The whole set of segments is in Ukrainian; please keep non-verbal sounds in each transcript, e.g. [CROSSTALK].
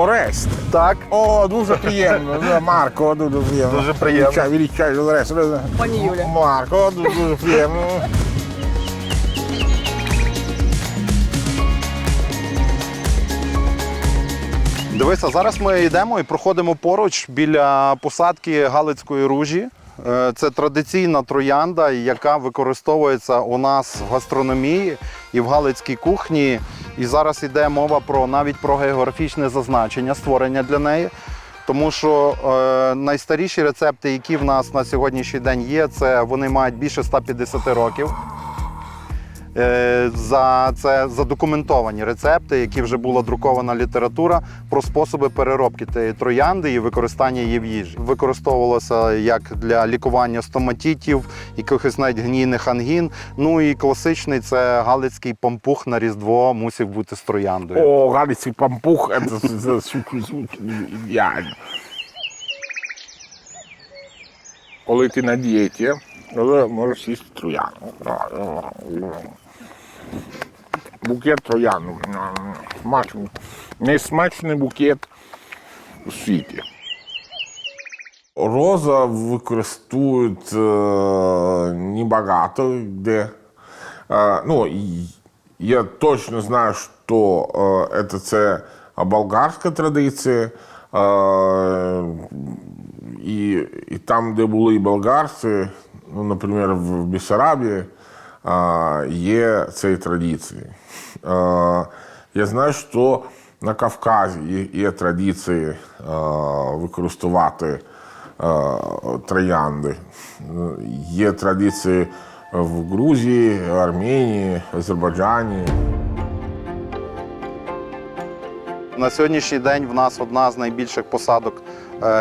Орест. Так. О, дуже приємно. Марко, дуже приємно. Дуже приємно. Величай, Орест. Пані Юля. Марко, дуже, дуже приємно. Дивися, зараз ми йдемо і проходимо поруч біля посадки Галицької ружі. Е, Це традиційна троянда, яка використовується у нас в гастрономії і в галицькій кухні. І зараз йде мова про навіть про географічне зазначення, створення для неї. Тому що е, найстаріші рецепти, які в нас на сьогоднішній день є, це вони мають більше 150 років. Е, За це задокументовані рецепти, які вже була друкована література про способи переробки тієї троянди і використання її в їжі. Використовувалося як для лікування стоматітів, якихось навіть гнійних ангін. Ну і класичний це галицький пампух на різдво мусив бути з трояндою. О, Галицький пампух, це, це, ідеально. Коли ти на дієті, то можеш їсти трояну. Букет трояну. Смачний. Найсмачний букет у світі. Роза використовують е, небагато де. Е, ну, я точно знаю, що е, це, болгарська традиція. Е, і, і там, де були болгарці, ну, наприклад, в Бессарабії, є цієї традиції. Я знаю, що на Кавказі є, традиції використовувати троянди. Є традиції в Грузії, Арменії, Азербайджані. На сьогоднішній день в нас одна з найбільших посадок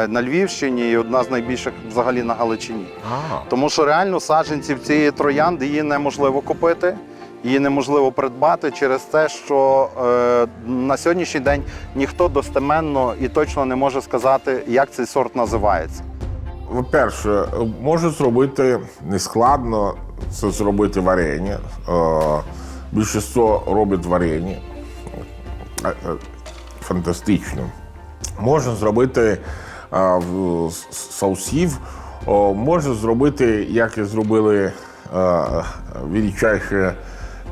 на Львівщині і одна з найбільших взагалі на Галичині. А, Тому що реально саджанців цієї троянди її неможливо купити, її неможливо придбати через те, що е, на сьогоднішній день ніхто достеменно і точно не може сказати, як цей сорт називається. По-перше, можу зробити нескладно це зробити варення. Е, Більшість робить варення. Е, е, Фантастично. Можна зробити е, соусів, можна зробити, як і зробили величайші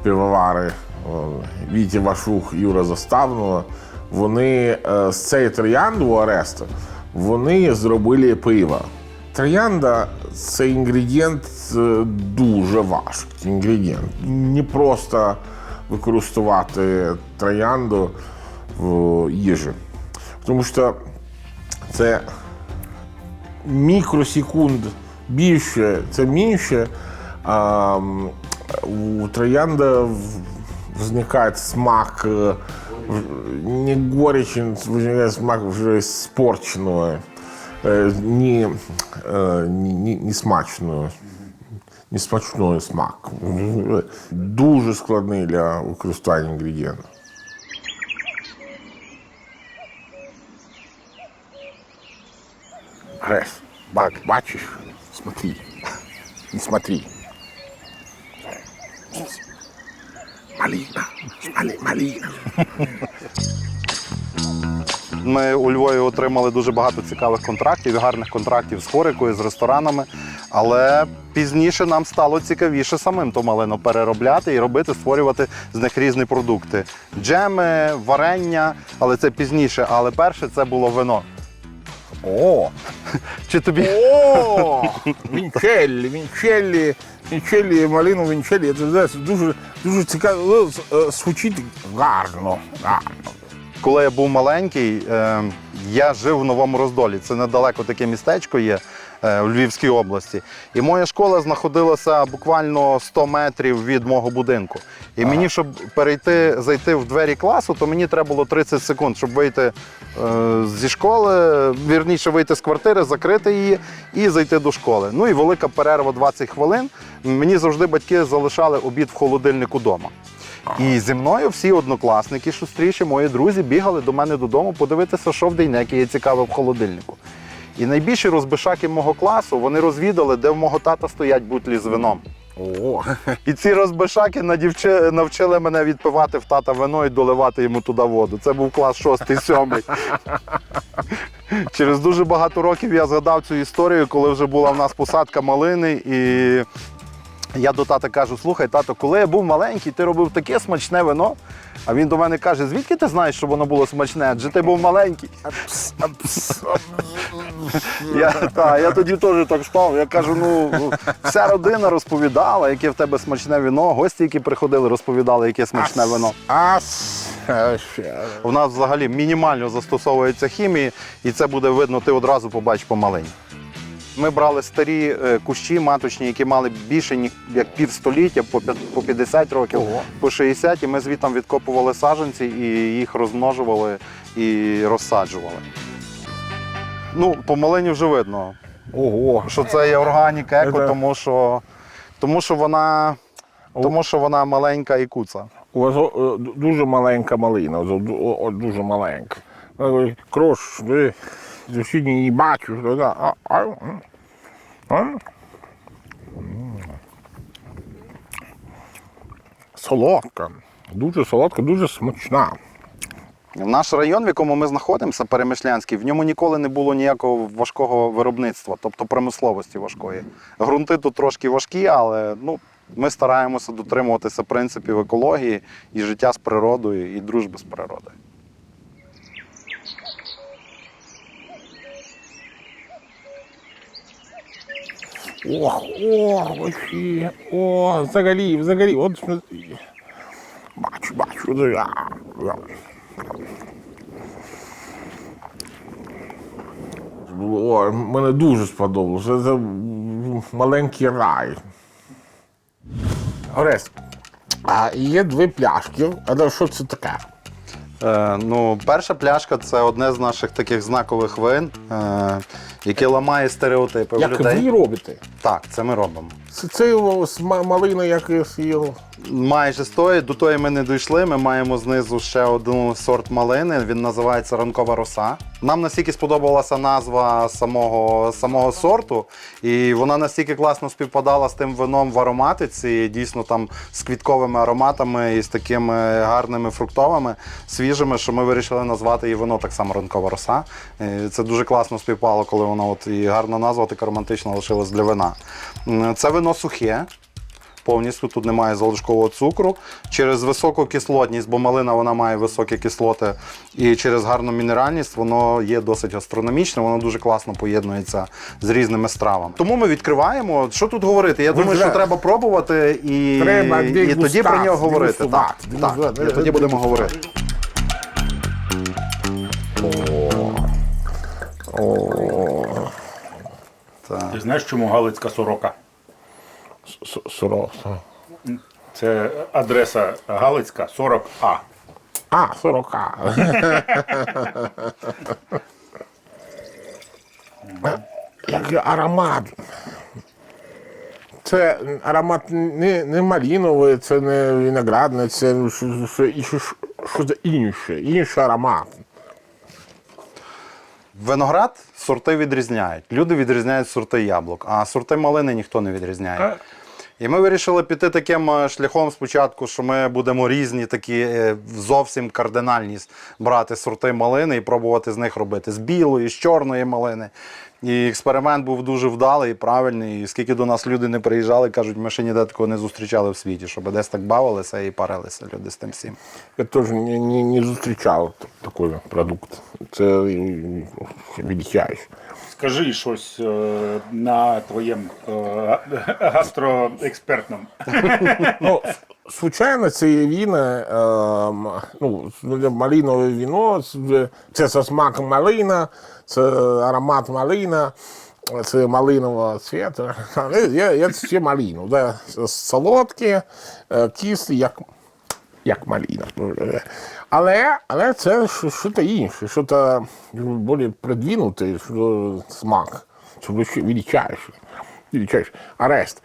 пивовари о, Вітя Вашух, Юра Заставного. Вони е, з цієї троянди у вони зробили пиво. Троянда це інгредієнт е, дуже важкий інгредієнт. Не просто використовувати троянду в їжі. Тому що це мікросекунд більше, це менше. А, у троянда в- возникає смак е, не горечи, возникает смак вже спорченого, е, не, е, не, не, не смачного. Не смачний смак. Дуже складний для використання інгредієнтів. Грес, бак, бачиш? Смотри. Не смотри. Малина, мали- малина. Ми у Львові отримали дуже багато цікавих контрактів, гарних контрактів з хорикою, з ресторанами. Але пізніше нам стало цікавіше самим то малину переробляти і робити, створювати з них різні продукти. Джеми, варення, але це пізніше. Але перше це було вино. О, [LAUGHS] Чи тобі о, вінчеллі, вінчеллі, вінчеллі, малину вінчеллі. Це знаєш, дуже, дуже цікаво. Ну, е, Звучить гарно, гарно. коли я був маленький, е, я жив в Новому Роздолі. Це недалеко таке містечко є у Львівській області. І моя школа знаходилася буквально 100 метрів від мого будинку. І мені, щоб перейти, зайти в двері класу, то мені треба було 30 секунд, щоб вийти е, зі школи, вірніше вийти з квартири, закрити її і зайти до школи. Ну і велика перерва 20 хвилин. Мені завжди батьки залишали обід в холодильнику вдома. І зі мною всі однокласники, шустріші, мої друзі, бігали до мене додому подивитися, що в день який є цікаве в холодильнику. І найбільші розбишаки мого класу вони розвідали, де в мого тата стоять бутлі з вином. О, І ці розбишаки навчили мене відпивати в тата вино і доливати йому туди воду. Це був клас 6-7. Через дуже багато років я згадав цю історію, коли вже була в нас посадка малини, і я до тата кажу: слухай, тато, коли я був маленький, ти робив таке смачне вино. А він до мене каже: звідки ти знаєш, що воно було смачне? Адже ти був маленький. Я, та, я тоді теж так став. Я кажу: ну вся родина розповідала, яке в тебе смачне вино. Гості, які приходили, розповідали, яке смачне вино. У нас взагалі мінімально застосовується хімії, і це буде видно, ти одразу побачиш по малині. Ми брали старі е, кущі маточні, які мали більше як півстоліття, по 50 років, Ого. по 60, і ми звідти відкопували саджанці і їх розмножували і розсаджували. Ну, по малині вже видно, Ого. що це є органік еко, Це- тому що, тому що вона. Тому що вона маленька і куца. У вас о, дуже маленька малина, дуже маленька. Е, Крош, сьогодні її бачу. що да, А, а. А? Солодка. Дуже солодка, дуже смачна. Наш район, в якому ми знаходимося, Перемишлянський, в ньому ніколи не було ніякого важкого виробництва, тобто промисловості важкої. Грунти тут трошки важкі, але ну, ми стараємося дотримуватися принципів екології і життя з природою, і дружби з природою. Ох, ох, вообще. О, взагалі, взагалі. От смотри. Бачу, бачу. О, мене дуже сподобалося. Це, маленький рай. Орест, а є дві пляшки. А що це таке? Е, ну, перша пляшка це одне з наших таких знакових вин, е, яке ламає стереотипи в Як людей. ви робите? Так, це ми робимо. Це, ма- малина, як я з'їв. Майже з тої, до тої ми не дійшли. Ми маємо знизу ще один сорт малини. Він називається ранкова роса. Нам настільки сподобалася назва самого, самого сорту, і вона настільки класно співпадала з тим вином в ароматиці, дійсно там з квітковими ароматами і з такими гарними фруктовими, свіжими, що ми вирішили назвати її вино так само ранкова роса. Е, Це дуже класно співпало, коли воно от і гарна назва, така романтична лишилась для вина. Це вино сухе повністю тут немає залишкового цукру. Через високу кислотність, бо малина вона має високі кислоти, і через гарну мінеральність воно є досить гастрономічне, воно дуже класно поєднується з різними стравами. Тому ми відкриваємо. Що тут говорити? Я думаю, що треба пробувати і, Треба і тоді про нього говорити. Так, так, і тоді будемо говорити. Так. Ти знаєш, чому Галицька сорока? Сорок. Це адреса Галицька 40А. А, 40А. Який аромат. Це аромат не, не маліновий, це не виноградний, це ну, що- що- що- що- щось інше, інший аромат. Виноград сорти відрізняють. Люди відрізняють сорти яблук, а сорти малини ніхто не відрізняє. І ми вирішили піти таким е, шляхом спочатку, що ми будемо різні такі е, зовсім кардинальні брати сорти малини і пробувати з них робити з білої, з чорної малини. І експеримент був дуже вдалий і правильний. І скільки до нас люди не приїжджали, кажуть, ми ще ніде такого не зустрічали в світі, щоб десь так бавилися і парилися люди з тим всім. Я теж не, не, не зустрічав такий продукт. Це відчаєш. Скажи щось е, на твоєму е, гастроекспертному. [LAUGHS] Ну, звичайно, це є віно, е, ну, малинове віно, це- це зі смаком малина, це аромат малина, це малинового цвіту. Але є, є ще малину, да, солодкі, е, кислі, як, як малина. Але, але це щось інше, щось більш продвинутий що смак, відчаєш. відчаєш. Арест.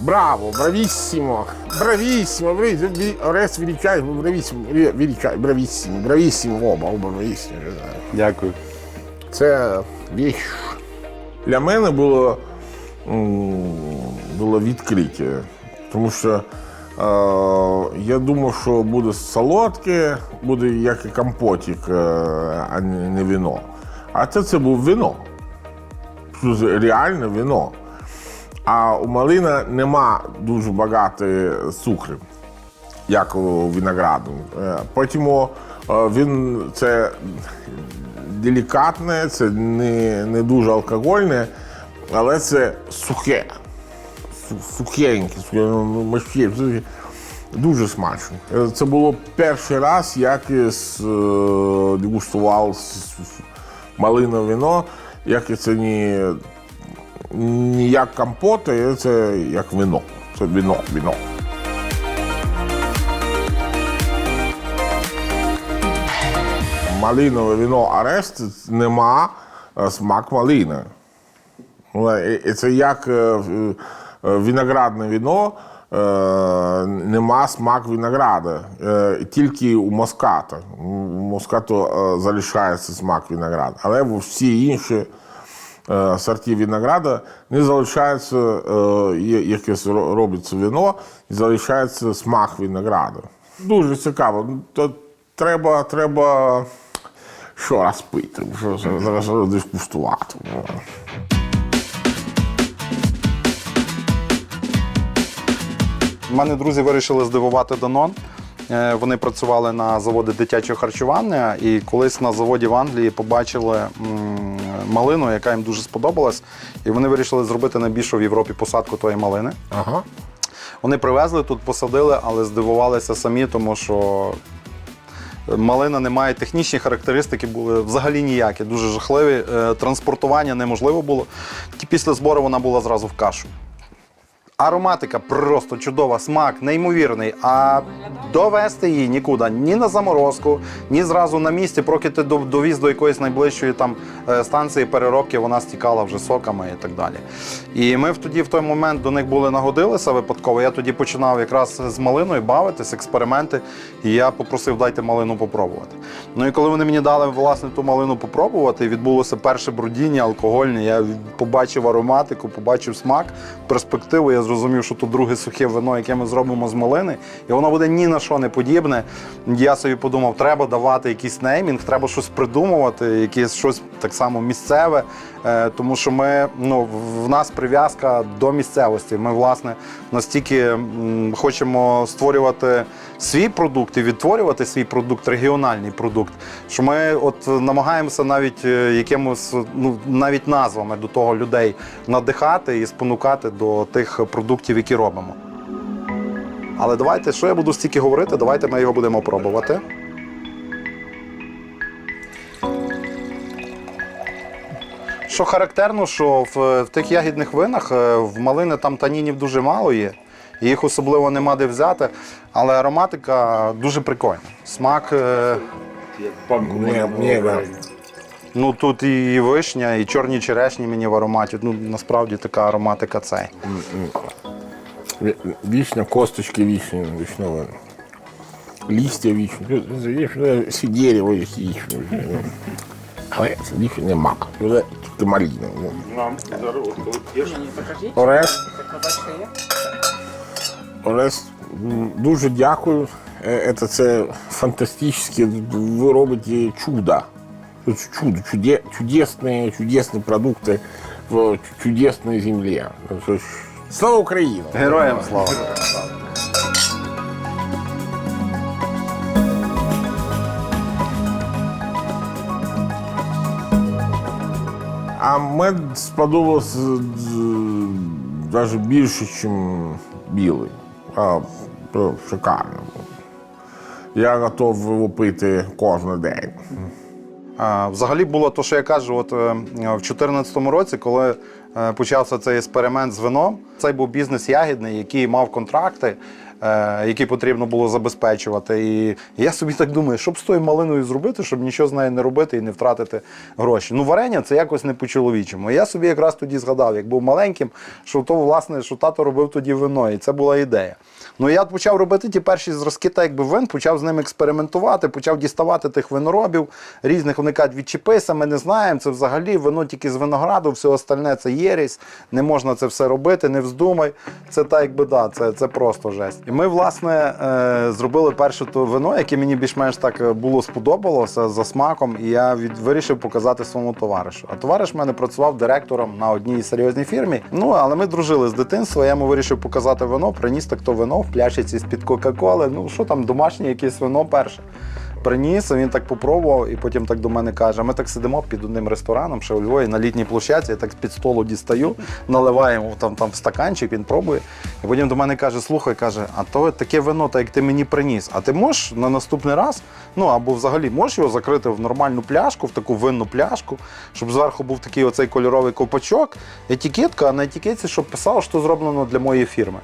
Браво, bravissimo, bravi- Орест величай, бравissimo, величай, бравissimo, бравissimo, оба, оба знаю. Дякую. Це віч. Для мене було було відкриття. Тому що е, я думав, що буде солодке, буде як і компотик, е, а не вино. А це, це був вино. Реальне вино. А у малина нема дуже багато цукру, як у винограду. Е, Потім е, він це делікатне, це не, не дуже алкогольне, але це сухе. Сухеньке, сухе, ну, ну, дуже смачно. Е, Це було перший раз, як я е, дегустував малинове вино, як це не, не як компот, а це як вино. Це вино, вино. Малинове вино Арест нема е, смак малини. Ну, і- І це як е, е, виноградне вино, е, нема смак винограда. Е, Тільки у моската. У москату е, залишається смак винограда. Але в всі інші е, сорти винограда не залишається, е, якесь робиться вино, залишається смак винограду. Дуже цікаво. Ну, треба, треба що раз пити, що зараз дискустувати. У мене друзі вирішили здивувати Данон. Е, Вони працювали на заводі дитячого харчування і колись на заводі в Англії побачили малину, яка їм дуже сподобалась. І вони вирішили зробити найбільшу в Європі посадку тої малини. Ага. Вони привезли тут, посадили, але здивувалися самі, тому що малина не має технічні характеристики, були взагалі ніякі, дуже жахливі. Е, Транспортування неможливо було. Після збору вона була зразу в кашу. Ароматика просто чудова, смак неймовірний. А довести її нікуди, ні на заморозку, ні зразу на місці, поки ти довіз до якоїсь найближчої там е, станції переробки, вона стікала вже соками і так далі. І ми тоді в той момент до них були нагодилися випадково. Я тоді починав якраз з малиною бавитись, експерименти. І я попросив дайте малину попробувати. Ну і коли вони мені дали власне ту малину попробувати, відбулося перше брудіння алкогольне, я побачив ароматику, побачив смак, перспективу. Я зрозумів, що тут друге сухе вино, яке ми зробимо з малини, і воно буде ні на що не подібне. Я собі подумав, треба давати якийсь неймінг, треба щось придумувати, якесь щось так само місцеве. е, Тому що ми ну в- в нас прив'язка до місцевості. Ми власне настільки хочемо створювати свій продукт і відтворювати свій продукт, регіональний продукт. Що ми от намагаємося навіть е, якимось, ну навіть назвами до того людей надихати і спонукати до тих продуктів, які робимо. Але давайте, що я буду стільки говорити, давайте ми його будемо пробувати. Що характерно, що в, в тих ягідних винах е, в малини там танінів дуже мало є, і їх особливо нема де взяти, але ароматика дуже прикольна. Смак, е, Ні, ні, ну тут і вишня, і чорні черешні мені в ароматі. Ну насправді така ароматика цей. Ві- косточки вишні, вишневые. Листья вишні. Вишня, Всі дерево є вишні. Але це вишні нема. Це тільки малина. ну. Орес, Кнопочка є? Орес, м, дуже дякую. Е, Це, це фантастично. Ви робите чудо. Це Чудо, чуде, чудесні, чудесні продукти в чудесній землі. Це ж- Слава Україні! Героям слава! А мед сподобався навіть більше, ніж білий. А, шикарно. Я готов його пити кожен день. Взагалі було те, що я кажу, от е, в 2014 році, коли почався цей експеримент з вином, цей був бізнес ягідний, який мав контракти, е, які потрібно було забезпечувати. І я собі так думаю, що б з тою малиною зробити, щоб нічого з нею не робити і не втратити гроші. Ну, варення це якось не по-чоловічому. Я собі якраз тоді згадав, як був маленьким, що то, власне, що тато робив тоді вино, і це була ідея. Ну я почав робити ті перші зразки, так якби вин, почав з ними експериментувати, почав діставати тих виноробів різних. Вони кажуть, відчепися, ми не знаємо. Це взагалі вино тільки з винограду, все остальне це єресь, не можна це все робити, не вздумай. Це так, якби да, це, це просто жесть. І ми, власне, е, зробили перше то вино, яке мені більш-менш так е, було сподобалося за смаком, і я від, вирішив показати своєму товаришу. А товариш в мене працював директором на одній серйозній фірмі. Ну, але ми дружили з дитинства. Я йому вирішив показати вино, приніс так то вино в пляшці з-під Кока-Коли. Ну, що там, домашнє якесь вино перше. Приніс, він так попробував, і потім так до мене каже: ми так сидимо під одним рестораном, ще у Львові на літній площадці, я так з-під столу дістаю, наливаємо там, там в стаканчик, він пробує. І потім до мене каже: слухай, каже, а то таке вино, так як ти мені приніс. А ти можеш на наступний раз, ну або взагалі можеш його закрити в нормальну пляшку, в таку винну пляшку, щоб зверху був такий оцей кольоровий ковпачок, етикетка, а на етикетці, щоб писало, що зроблено для моєї фірми.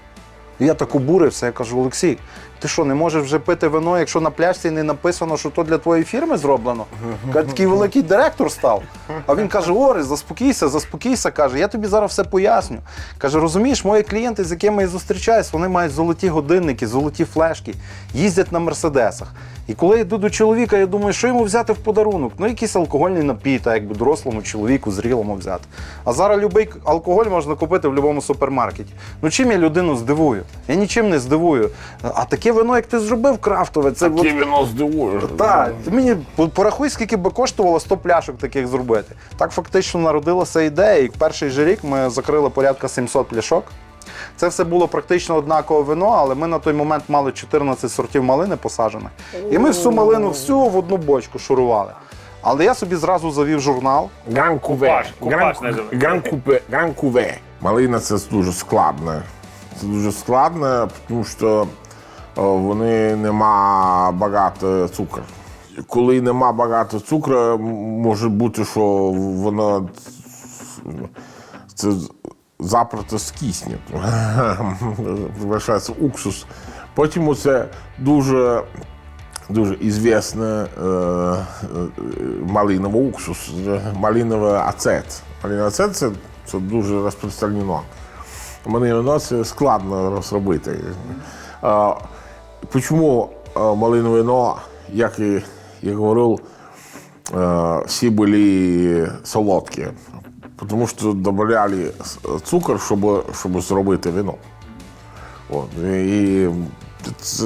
І Я так обурився, я кажу, Олексій, ти що, не можеш вже пити вино, якщо на пляшці не написано, що то для твоєї фірми зроблено? Каже, такий великий директор став. А він каже: Ори, заспокійся, заспокійся. каже, я тобі зараз все поясню. Каже, розумієш, мої клієнти, з якими я зустрічаюсь, вони мають золоті годинники, золоті флешки, їздять на мерседесах. І коли я йду до чоловіка, я думаю, що йому взяти в подарунок? Ну, якийсь алкогольний напій, так якби дорослому чоловіку, зрілому взяти. А зараз будь-який алкоголь можна купити в будь-якому супермаркеті. Ну чим я людину здивую? Я нічим не здивую. А таке вино, як ти зробив крафтове, це от- вино здивує. так, ти мені порахуй, скільки би коштувало 100 пляшок таких зробити. Так фактично народилася ідея, і в перший же рік ми закрили порядка 700 пляшок. Це все було практично однакове вино, але ми на той момент мали 14 сортів малини посаджених. І ми всю малину всю в одну бочку шурували. Але я собі зразу завів журнал. Гран куве. Купаж, купаж називається. гран, купе, гран куве. Малина це дуже складно. Це дуже складно, тому що е, вони нема багато цукру. Коли нема багато цукру, м- може бути, що воно це запросто скисне. Вважається [LAUGHS] уксус. Потім це дуже дуже ізвісний е, е, малиновий уксус, е, малиновий ацет. Малиновий ацет це, це дуже розпространено. Малинове це складно розробити. Чому малинове вино, як і я говорив, всі були солодкі? Тому що додавали цукор, щоб, щоб зробити вино. От, і це,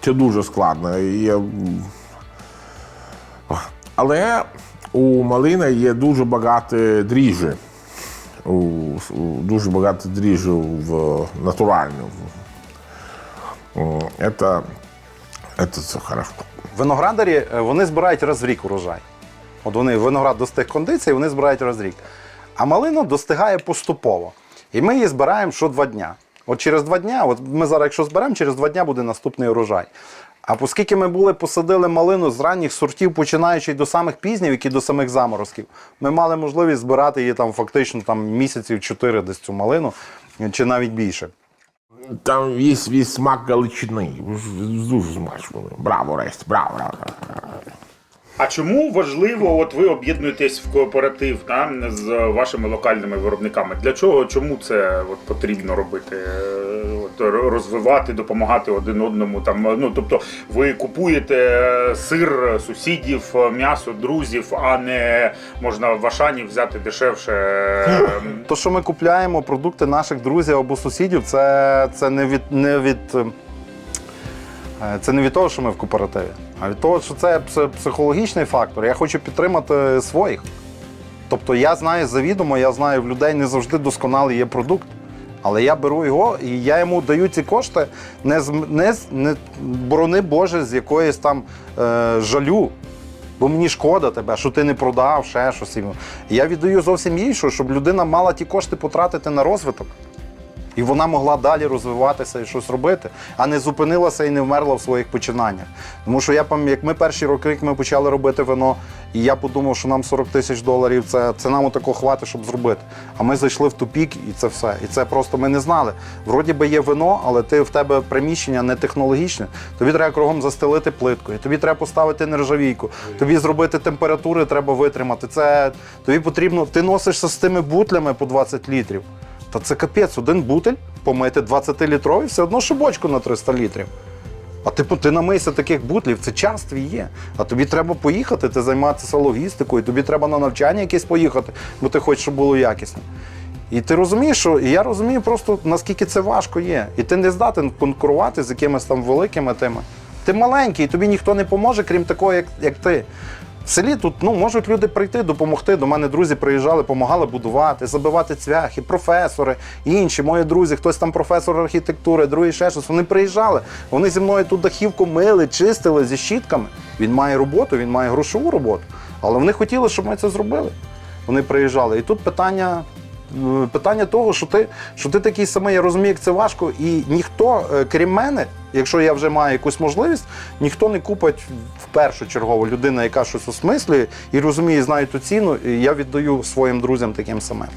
це дуже складно. Я- але у малини є дуже багато дріжджі. Дуже багато дріжджі в натуральну. Це, це, це хорошо. Виноградарі е, вони збирають раз в рік урожай. От вони виноград достиг кондиції, вони збирають раз рік. А малина достигає поступово. І ми її збираємо що два дня. От через два дня, от ми зараз, якщо зберемо, через два дня буде наступний урожай. А оскільки ми були посадили малину з ранніх сортів, починаючи до самих пізнів, які до самих заморозків, ми мали можливість збирати її там фактично там, місяців чотири десь цю малину, чи навіть більше. Там весь, весь смак галичини. Дуже смачно. Браво, Рест, браво, браво. А чому важливо, от ви об'єднуєтесь в кооператив да, з вашими локальними виробниками? Для чого, чому це от, потрібно робити? Е, От, розвивати, допомагати один одному. Там, ну, тобто ви купуєте сир сусідів, м'ясо друзів, а не можна в Ашані взяти дешевше. е, [LAUGHS] То, що ми купляємо продукти наших друзів або сусідів, це, це не від не від. е, Це не від того, що ми в кооперативі, а від того, що це психологічний фактор. Я хочу підтримати своїх. Тобто я знаю завідомо, я знаю, в людей не завжди досконалий є продукт. Але я беру його і я йому даю ці кошти не з не, не борони Боже з якоїсь там е, жалю. Бо мені шкода тебе, що ти не продав, ще щось. Я віддаю зовсім інше, щоб людина мала ті кошти потратити на розвиток. І вона могла далі розвиватися і щось робити, а не зупинилася і не вмерла в своїх починаннях. Тому що я пам'ятаю, як ми перші роки, як ми почали робити вино, і я подумав, що нам 40 тисяч доларів це, це нам отако хватить, щоб зробити. А ми зайшли в тупік, і це все. І це просто ми не знали. Вроді би є вино, але ти в тебе приміщення не технологічне. Тобі треба кругом застелити плиткою, тобі треба поставити нержавійку, тобі зробити температури, треба витримати. Це тобі потрібно. Ти носишся з тими бутлями по 20 літрів. Та це капець, один бутель помити 20-літровий, все одно шибочку на 300 літрів. А ти, ти намийся таких бутлів, це час твій є. А тобі треба поїхати, ти займатися логістикою, тобі треба на навчання якесь поїхати, бо ти хочеш, щоб було якісно. І ти розумієш, що і я розумію просто наскільки це важко є. І ти не здатен конкурувати з якимись там великими тими. Ти маленький, і тобі ніхто не поможе, крім такого, як, як ти. В селі тут ну, можуть люди прийти, допомогти. До мене друзі приїжджали, допомагали будувати, забивати цвяхи, професори, інші мої друзі, хтось там професор архітектури, другий ще щось. Вони приїжджали. Вони зі мною тут дахівку мили, чистили зі щітками. Він має роботу, він має грошову роботу. Але вони хотіли, щоб ми це зробили. Вони приїжджали. І тут питання. Е, Питання того, що ти, що ти такий самий, я розумію, як це важко, і ніхто, е, крім мене, якщо я вже маю якусь можливість, ніхто не купить в першу чергову людина, яка щось осмислює і розуміє, знає ту ціну, і я віддаю своїм друзям таким самим.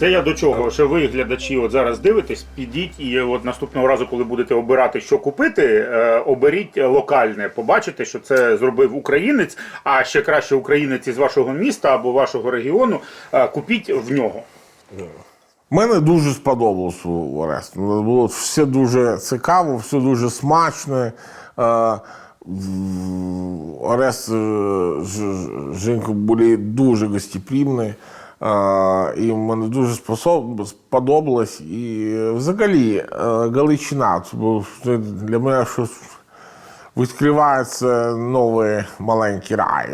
Це я до чого, що ви, глядачі, от зараз дивитесь, підіть і от наступного разу, коли будете обирати, що купити, е, оберіть локальне. Побачите, що це зробив українець, а ще краще українець із вашого міста або вашого регіону. Купіть в нього. Мене дуже сподобалось у Орест. Було все дуже цікаво, все дуже смачно. Е, Орест е, Женько були дуже гостеприимні. Е, І мене дуже сподобалось. І взагалі Галичина для мене щось відкривається новий маленький рай.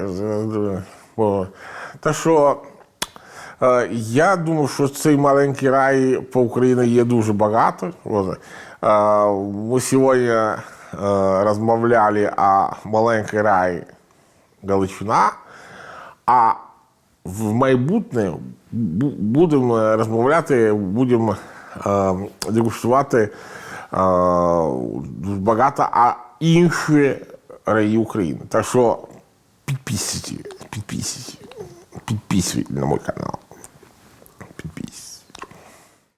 Та що Я думаю, що цей маленький рай по Україні є дуже багато. Е, Ми сьогодні е, розмовляли о маленький рай Галичина, а в майбутнє будемо розмовляти, будемо е, дегустувати е, багато а інші раї України. Так що підписуйте, підписуйте, підписуйте на мій канал. Peace.